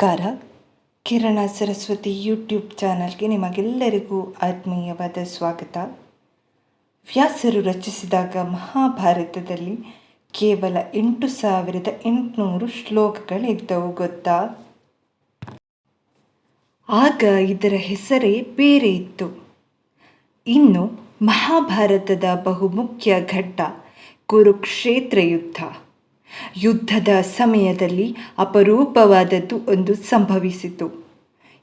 ನಮಸ್ಕಾರ. ಕಿರಣ ಸರಸ್ವತಿ ಯೂಟ್ಯೂಬ್ ಚಾನಲ್ಗೆ ನಿಮಗೆಲ್ಲರಿಗೂ ಆತ್ಮೀಯವಾದ ಸ್ವಾಗತ. ವ್ಯಾಸರು ರಚಿಸಿದಾಗ ಮಹಾಭಾರತದಲ್ಲಿ ಕೇವಲ ಎಂಟು ಸಾವಿರದ ಎಂಟುನೂರು ಶ್ಲೋಕಗಳಿದ್ದವು ಗೊತ್ತಾ? ಆಗ ಇದರ ಹೆಸರೇ ಬೇರೆ ಇತ್ತು. ಇನ್ನು ಮಹಾಭಾರತದ ಬಹುಮುಖ್ಯ ಘಟ್ಟ ಕುರುಕ್ಷೇತ್ರ ಯುದ್ಧ ಯುದ್ಧದ ಸಮಯದಲ್ಲಿ ಅಪರೂಪವಾದದ್ದು ಒಂದು ಸಂಭವಿಸಿತು.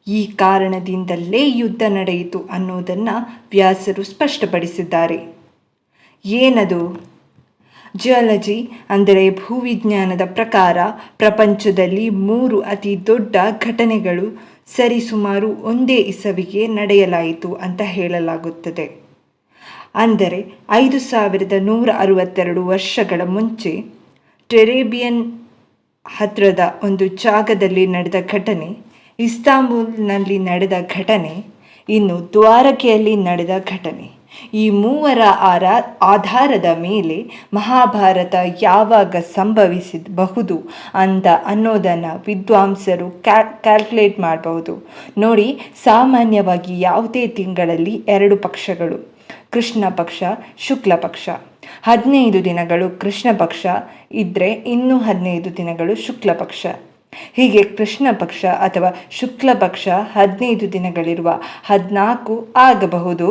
ಈ ಕಾರಣದಿಂದಲೇ ಯುದ್ಧ ನಡೆಯಿತು ಅನ್ನೋದನ್ನು ವ್ಯಾಸರು ಸ್ಪಷ್ಟಪಡಿಸಿದ್ದಾರೆ. ಏನದು? ಜಿಯಾಲಜಿ ಅಂದರೆ ಭೂವಿಜ್ಞಾನದ ಪ್ರಕಾರ ಪ್ರಪಂಚದಲ್ಲಿ ಮೂರು ಅತಿ ದೊಡ್ಡ ಘಟನೆಗಳು ಸರಿಸುಮಾರು ಒಂದೇ ಇಸವಿಗೆ ನಡೆಯಲಾಯಿತು ಅಂತ ಹೇಳಲಾಗುತ್ತದೆ. ಅಂದರೆ ಐದು ಸಾವಿರದ ನೂರ ಅರವತ್ತೆರಡು ವರ್ಷಗಳ ಮುಂಚೆ ಟೆರೇಬಿಯನ್ ಹತ್ತಿರದ ಒಂದು ಜಾಗದಲ್ಲಿ ನಡೆದ ಘಟನೆ, ಇಸ್ತಾಂಬುಲ್ನಲ್ಲಿ ನಡೆದ ಘಟನೆ, ಇನ್ನು ದ್ವಾರಕೆಯಲ್ಲಿ ನಡೆದ ಘಟನೆ. ಈ ಮೂವರ ಆರ ಆಧಾರದ ಮೇಲೆ ಮಹಾಭಾರತ ಯಾವಾಗ ಸಂಭವಿಸಬಹುದು ಅಂತ ಅನ್ನೋದನ್ನು ವಿದ್ವಾಂಸರು ಕ್ಯಾ, ಕ್ಯಾಲ್ಕುಲೇಟ್ ಮಾಡಬಹುದು. ನೋಡಿ, ಸಾಮಾನ್ಯವಾಗಿ ಯಾವುದೇ ತಿಂಗಳಲ್ಲಿ ಎರಡು ಪಕ್ಷಗಳು, ಕೃಷ್ಣ ಪಕ್ಷ, ಶುಕ್ಲ ಪಕ್ಷ. ಹದಿನೈದು ದಿನಗಳು ಕೃಷ್ಣ ಪಕ್ಷ ಇದ್ದರೆ ಇನ್ನೂ ಹದಿನೈದು ದಿನಗಳು ಶುಕ್ಲ ಪಕ್ಷ. ಹೀಗೆ ಕೃಷ್ಣ ಪಕ್ಷ ಅಥವಾ ಶುಕ್ಲ ಪಕ್ಷ ಹದಿನೈದು ದಿನಗಳಿರುವ ಹದಿನಾಲ್ಕು ಆಗಬಹುದು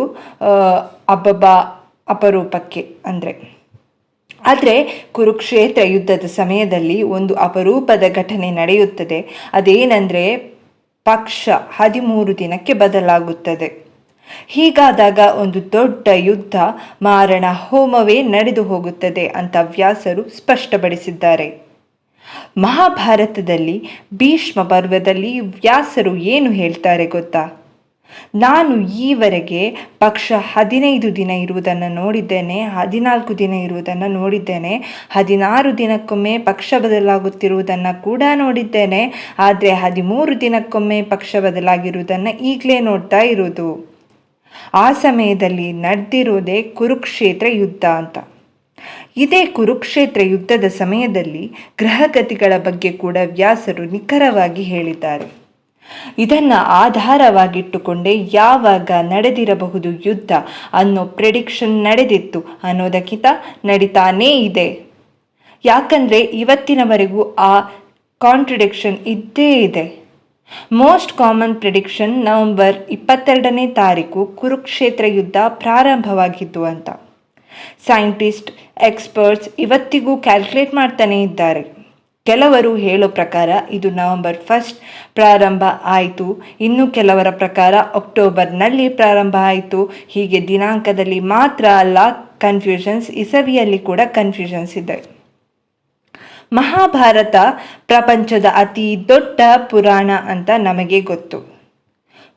ಅಬ್ಬಬ್ಬ ಅಪರೂಪಕ್ಕೆ ಅಂದರೆ. ಆದರೆ ಕುರುಕ್ಷೇತ್ರ ಯುದ್ಧದ ಸಮಯದಲ್ಲಿ ಒಂದು ಅಪರೂಪದ ಘಟನೆ ನಡೆಯುತ್ತದೆ. ಅದೇನೆಂದರೆ ಪಕ್ಷ ಹದಿಮೂರು ದಿನಕ್ಕೆ ಬದಲಾಗುತ್ತದೆ. ಹೀಗಾದಾಗ ಒಂದು ದೊಡ್ಡ ಯುದ್ಧ ಮಾರಣ ಹೋಮವೇ ನಡೆದು ಹೋಗುತ್ತದೆ ಅಂತ ವ್ಯಾಸರು ಸ್ಪಷ್ಟಪಡಿಸಿದ್ದಾರೆ. ಮಹಾಭಾರತದಲ್ಲಿ ಭೀಷ್ಮ ಪರ್ವದಲ್ಲಿ ವ್ಯಾಸರು ಏನು ಹೇಳ್ತಾರೆ ಗೊತ್ತಾ? ನಾನು ಈವರೆಗೆ ಪಕ್ಷ ಹದಿನೈದು ದಿನ ಇರುವುದನ್ನು ನೋಡಿದ್ದೇನೆ, ಹದಿನಾಲ್ಕು ದಿನ ಇರುವುದನ್ನು ನೋಡಿದ್ದೇನೆ, ಹದಿನಾರು ದಿನಕ್ಕೊಮ್ಮೆ ಪಕ್ಷ ಬದಲಾಗುತ್ತಿರುವುದನ್ನು ಕೂಡ ನೋಡಿದ್ದೇನೆ, ಆದರೆ ಹದಿಮೂರು ದಿನಕ್ಕೊಮ್ಮೆ ಪಕ್ಷ ಬದಲಾಗಿರುವುದನ್ನು ಈಗಲೇ ನೋಡ್ತಾ ಇರುವುದು. ಆ ಸಮಯದಲ್ಲಿ ನಡೆದಿರೋದೇ ಕುರುಕ್ಷೇತ್ರ ಯುದ್ಧ ಅಂತ. ಇದೇ ಕುರುಕ್ಷೇತ್ರ ಯುದ್ಧದ ಸಮಯದಲ್ಲಿ ಗ್ರಹಗತಿಗಳ ಬಗ್ಗೆ ಕೂಡ ವ್ಯಾಸರು ನಿಖರವಾಗಿ ಹೇಳಿದ್ದಾರೆ. ಇದನ್ನು ಆಧಾರವಾಗಿಟ್ಟುಕೊಂಡೇ ಯಾವಾಗ ನಡೆದಿರಬಹುದು ಯುದ್ಧ ಅನ್ನೋ ಪ್ರೆಡಿಕ್ಷನ್ ನಡೆದಿತ್ತು ಅನ್ನೋದಕ್ಕಿಂತ ನಡೀತಾನೇ ಇದೆ. ಯಾಕಂದರೆ ಇವತ್ತಿನವರೆಗೂ ಆ ಕಾಂಟ್ರಡಿಕ್ಷನ್ ಇದ್ದೇ ಇದೆ. ಮೋಸ್ಟ್ ಕಾಮನ್ ಪ್ರಿಡಿಕ್ಷನ್ ನವೆಂಬರ್ ಇಪ್ಪತ್ತೆರಡನೇ ತಾರೀಕು ಕುರುಕ್ಷೇತ್ರ ಯುದ್ಧ ಪ್ರಾರಂಭವಾಗಿದ್ದು ಅಂತ. ಸೈಂಟಿಸ್ಟ್ ಎಕ್ಸ್ಪರ್ಟ್ಸ್ ಇವತ್ತಿಗೂ ಕ್ಯಾಲ್ಕುಲೇಟ್ ಮಾಡ್ತಾನೇ ಇದ್ದಾರೆ. ಕೆಲವರು ಹೇಳೋ ಪ್ರಕಾರ ಇದು ನವೆಂಬರ್ ಫಸ್ಟ್ ಪ್ರಾರಂಭ ಆಯಿತು. ಇನ್ನು ಕೆಲವರ ಪ್ರಕಾರ ಅಕ್ಟೋಬರ್ನಲ್ಲಿ ಪ್ರಾರಂಭ ಆಯಿತು. ಹೀಗೆ ದಿನಾಂಕದಲ್ಲಿ ಮಾತ್ರ ಅಲ್ಲ ಕನ್ಫ್ಯೂಷನ್ಸ್ ಇಸವಿಯಲ್ಲಿ ಕೂಡ ಕನ್ಫ್ಯೂಷನ್ಸ್ ಇದೆ. ಮಹಾಭಾರತ ಪ್ರಪಂಚದ ಅತಿ ದೊಡ್ಡ ಪುರಾಣ ಅಂತ ನಮಗೆ ಗೊತ್ತು.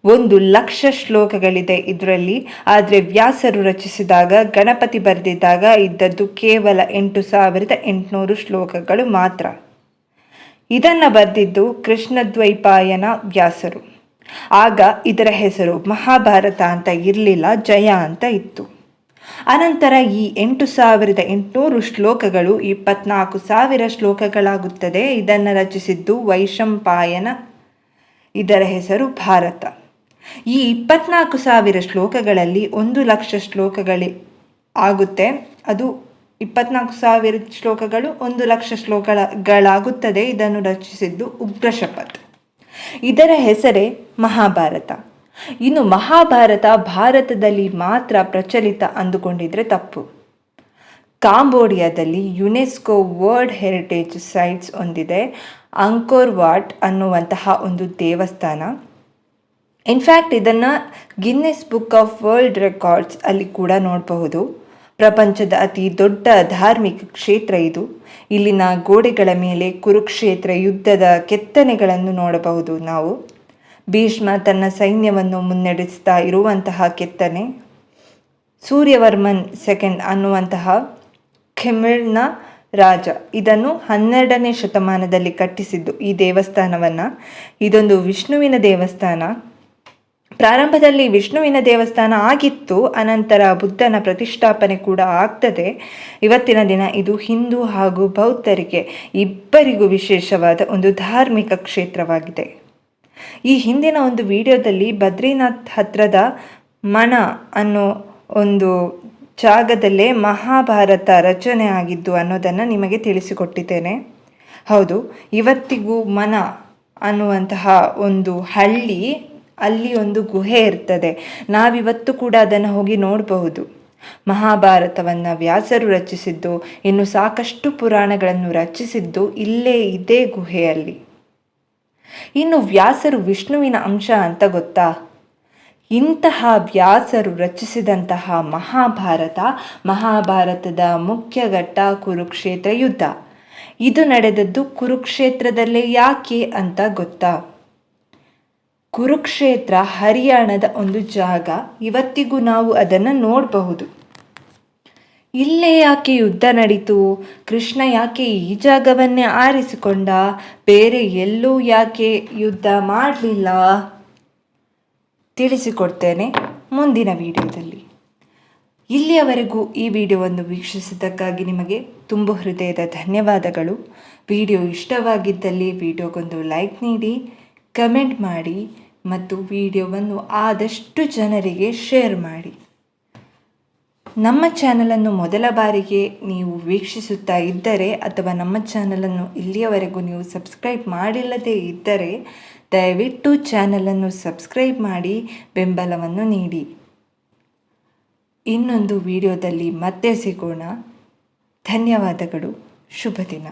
ಒಂದು ಲಕ್ಷ ಶ್ಲೋಕಗಳಿದೆ ಇದರಲ್ಲಿ, ಆದರೆ ವ್ಯಾಸರು ರಚಿಸಿದಾಗ, ಗಣಪತಿ ಬರೆದಿದ್ದಾಗ ಇದ್ದದ್ದು ಕೇವಲ ಎಂಟು ಸಾವಿರದ ಎಂಟುನೂರು ಶ್ಲೋಕಗಳು ಮಾತ್ರ. ಇದನ್ನು ಬರೆದಿದ್ದು ಕೃಷ್ಣದ್ವೈಪಾಯನ ವ್ಯಾಸರು. ಆಗ ಇದರ ಹೆಸರು ಮಹಾಭಾರತ ಅಂತ ಇರಲಿಲ್ಲ, ಜಯ ಅಂತ ಇತ್ತು. ಅನಂತರ ಈ ಎಂಟು ಸಾವಿರದ ಎಂಟುನೂರು ಶ್ಲೋಕಗಳು ಇಪ್ಪತ್ನಾಲ್ಕು ಸಾವಿರ ಶ್ಲೋಕಗಳಾಗುತ್ತದೆ. ಇದನ್ನು ರಚಿಸಿದ್ದು ವೈಶಂಪಾಯನ, ಇದರ ಹೆಸರು ಭಾರತ. ಈ ಇಪ್ಪತ್ನಾಲ್ಕು ಸಾವಿರ ಶ್ಲೋಕಗಳಲ್ಲಿ ಒಂದು ಲಕ್ಷ ಶ್ಲೋಕಗಳೇ ಆಗುತ್ತೆ. ಅದು ಇಪ್ಪತ್ನಾಲ್ಕು ಸಾವಿರ ಶ್ಲೋಕಗಳು ಒಂದು ಲಕ್ಷ ಶ್ಲೋಕಗಳಾಗುತ್ತದೆ. ಇದನ್ನು ರಚಿಸಿದ್ದು ಉಗ್ರಶಪಥ್ ಇದರ ಹೆಸರೇ ಮಹಾಭಾರತ. ಇನ್ನು ಮಹಾಭಾರತ ಭಾರತದಲ್ಲಿ ಮಾತ್ರ ಪ್ರಚಲಿತ ಅಂದುಕೊಂಡಿದ್ರೆ ತಪ್ಪು. ಕಾಂಬೋಡಿಯಾದಲ್ಲಿ ಯುನೆಸ್ಕೋ ವರ್ಲ್ಡ್ ಹೆರಿಟೇಜ್ ಸೈಟ್ಸ್ ಹೊಂದಿದೆ ಅಂಕೋರ್ ವಾಟ್ ಅನ್ನುವಂತಹ ಒಂದು ದೇವಸ್ಥಾನ. ಇನ್ಫ್ಯಾಕ್ಟ್ ಇದನ್ನು Guinness book of world records ಅಲ್ಲಿ ಕೂಡ ನೋಡಬಹುದು. ಪ್ರಪಂಚದ ಅತಿ ದೊಡ್ಡ ಧಾರ್ಮಿಕ ಕ್ಷೇತ್ರ ಇದು. ಇಲ್ಲಿನ ಗೋಡೆಗಳ ಮೇಲೆ ಕುರುಕ್ಷೇತ್ರ ಯುದ್ಧದ ಕೆತ್ತನೆಗಳನ್ನು ನೋಡಬಹುದು ನಾವು. ಭೀಷ್ಮ ತನ್ನ ಸೈನ್ಯವನ್ನು ಮುನ್ನಡೆಸ್ತಾ ಇರುವಂತಹ ಕೆತ್ತನೆ, ಸೂರ್ಯವರ್ಮನ್ ಸೆಕೆಂಡ್ ಅನ್ನುವಂತಹ ಖೆಮಿಳ್ನ ರಾಜ. ಇದನ್ನು ಹನ್ನೆರಡನೇ ಶತಮಾನದಲ್ಲಿ ಕಟ್ಟಿಸಿದ್ದು ಈ ದೇವಸ್ಥಾನವನ್ನು. ಇದೊಂದು ವಿಷ್ಣುವಿನ ದೇವಸ್ಥಾನ. ಪ್ರಾರಂಭದಲ್ಲಿ ವಿಷ್ಣುವಿನ ದೇವಸ್ಥಾನ ಆಗಿತ್ತು, ಅನಂತರ ಬುದ್ಧನ ಪ್ರತಿಷ್ಠಾಪನೆ ಕೂಡ ಆಗ್ತದೆ. ಇವತ್ತಿನ ದಿನ ಇದು ಹಿಂದೂ ಹಾಗೂ ಬೌದ್ಧರಿಗೆ ಇಬ್ಬರಿಗೂ ವಿಶೇಷವಾದ ಒಂದು ಧಾರ್ಮಿಕ ಕ್ಷೇತ್ರವಾಗಿದೆ. ಈ ಹಿಂದಿನ ಒಂದು ವಿಡಿಯೋದಲ್ಲಿ ಬದ್ರಿನಾಥ್ ಹತ್ರದ ಮನ ಅನ್ನೋ ಒಂದು ಜಾಗದಲ್ಲೇ ಮಹಾಭಾರತ ರಚನೆ ಆಗಿದ್ದು ಅನ್ನೋದನ್ನು ನಿಮಗೆ ತಿಳಿಸಿಕೊಟ್ಟಿದ್ದೇನೆ. ಹೌದು, ಇವತ್ತಿಗೂ ಮನ ಅನ್ನುವಂತಹ ಒಂದು ಹಳ್ಳಿ, ಅಲ್ಲಿ ಒಂದು ಗುಹೆ ಇರ್ತದೆ. ನಾವಿವತ್ತು ಕೂಡ ಅದನ್ನು ಹೋಗಿ ನೋಡಬಹುದು. ಮಹಾಭಾರತವನ್ನು ವ್ಯಾಸರು ರಚಿಸಿದ್ದು, ಇನ್ನು ಸಾಕಷ್ಟು ಪುರಾಣಗಳನ್ನು ರಚಿಸಿದ್ದು ಇಲ್ಲೇ ಇದೇ ಗುಹೆಯಲ್ಲಿ. ಇನ್ನು ವ್ಯಾಸರು ವಿಷ್ಣುವಿನ ಅಂಶ ಅಂತ ಗೊತ್ತಾ? ಇಂತಹ ವ್ಯಾಸರು ರಚಿಸಿದಂತಹ ಮಹಾಭಾರತ, ಮಹಾಭಾರತದ ಮುಖ್ಯ ಘಟ್ಟ ಕುರುಕ್ಷೇತ್ರ ಯುದ್ಧ. ಇದು ನಡೆದದ್ದು ಕುರುಕ್ಷೇತ್ರದಲ್ಲೇ ಯಾಕೆ ಅಂತ ಗೊತ್ತಾ? ಕುರುಕ್ಷೇತ್ರ ಹರಿಯಾಣದ ಒಂದು ಜಾಗ. ಇವತ್ತಿಗೂ ನಾವು ಅದನ್ನು ನೋಡಬಹುದು. ಇಲ್ಲೇ ಯಾಕೆ ಯುದ್ಧ ನಡೀತು? ಕೃಷ್ಣ ಯಾಕೆ ಈ ಜಾಗವನ್ನೇ ಆರಿಸಿಕೊಂಡ? ಬೇರೆ ಎಲ್ಲೂ ಯಾಕೆ ಯುದ್ಧ ಮಾಡಲಿಲ್ಲ? ತಿಳಿಸಿಕೊಡ್ತೇನೆ ಮುಂದಿನ ವಿಡಿಯೋದಲ್ಲಿ. ಇಲ್ಲಿಯವರೆಗೂ ಈ ವಿಡಿಯೋವನ್ನು ವೀಕ್ಷಿಸಿದ್ದಕ್ಕಾಗಿ ನಿಮಗೆ ತುಂಬ ಹೃದಯದ ಧನ್ಯವಾದಗಳು. ವಿಡಿಯೋ ಇಷ್ಟವಾಗಿದ್ದಲ್ಲಿ ವಿಡಿಯೋಗೊಂದು ಲೈಕ್ ನೀಡಿ, ಕಮೆಂಟ್ ಮಾಡಿ ಮತ್ತು ವಿಡಿಯೋವನ್ನು ಆದಷ್ಟು ಜನರಿಗೆ ಶೇರ್ ಮಾಡಿ. ನಮ್ಮ ಚಾನಲನ್ನು ಮೊದಲ ಬಾರಿಗೆ ನೀವು ವೀಕ್ಷಿಸುತ್ತಾ ಇದ್ದರೆ ಅಥವಾ ನಮ್ಮ ಚಾನಲನ್ನು ಇಲ್ಲಿಯವರೆಗೂ ನೀವು ಸಬ್ಸ್ಕ್ರೈಬ್ ಮಾಡಿಲ್ಲದೇ ಇದ್ದರೆ ದಯವಿಟ್ಟು ಚಾನಲನ್ನು ಸಬ್ಸ್ಕ್ರೈಬ್ ಮಾಡಿ ಬೆಂಬಲವನ್ನು ನೀಡಿ. ಇನ್ನೊಂದು ವಿಡಿಯೋದಲ್ಲಿ ಮತ್ತೆ ಸಿಗೋಣ. ಧನ್ಯವಾದಗಳು. ಶುಭ ದಿನ